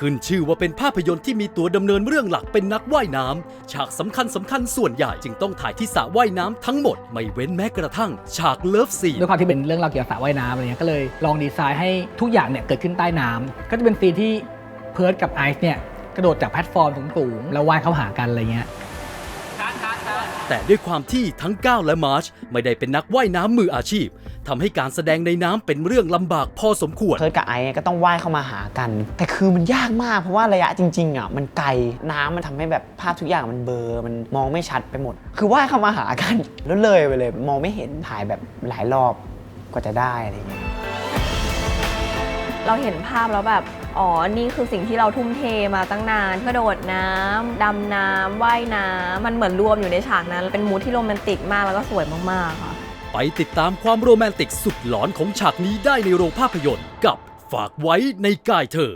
ขึ้นชื่อว่าเป็นภาพยนตร์ที่มีตัวดำเนินเรื่องหลักเป็นนักว่ายน้ำฉากสำคัญสำคัญส่วนใหญ่จึงต้องถ่ายที่สระว่ายน้ำทั้งหมด ไม่เว้นแม้กระทั่ง ฉากเลิฟซีนด้วยความที่เป็นเรื่องราวเกี่ยวกับสระว่ายน้ำอะไรเงี้ยก็เลยลองดีไซน์ให้ทุกอย่างเนี่ยเกิดขึ้นใต้น้ำก็จะเป็นซีนที่เพิร์ดกับไอซ์เนี่ยกระโดดจากแพลตฟอร์มสูงๆแล้วว่ายเข้าหากันอะไรเงี้ย แต่ด้วยความที่ทั้งก้าวและมาร์ชไม่ได้เป็นนักว่ายน้ำมืออาชีพทำให้การแสดงในน้ำเป็นเรื่องลำบากพอสมควร เพิร์ดกับไอซ์ก็ต้องว่ายเข้ามาหากัน แต่คือมันยากมากเพราะว่าระยะจริงๆอะมันไกลน้ำมันทำให้แบบภาพทุกอย่างมันเบลอมันมองไม่ชัดไปหมด คือว่ายเข้ามาหากันแล้วเลยไปเลย มองไม่เห็นถ่ายแบบหลายรอบกว่าจะได้อะไรอย่างเงี้ยเราเห็นภาพแล้วแบบ อ๋อ นี่คือสิ่งที่เราทุ่มเทมาตั้งนานกระโดดน้ำดำน้ำว่ายน้ำมันเหมือนรวมอยู่ในฉากนั้น เป็นมูทที่โรแมนติกมากแล้วก็สวยมากๆค่ะ ไปติดตามความโรแมนติกสุดหลอนของฉากนี้ได้ในโรงภาพยนตร์กับฝากไว้ในกายเธอ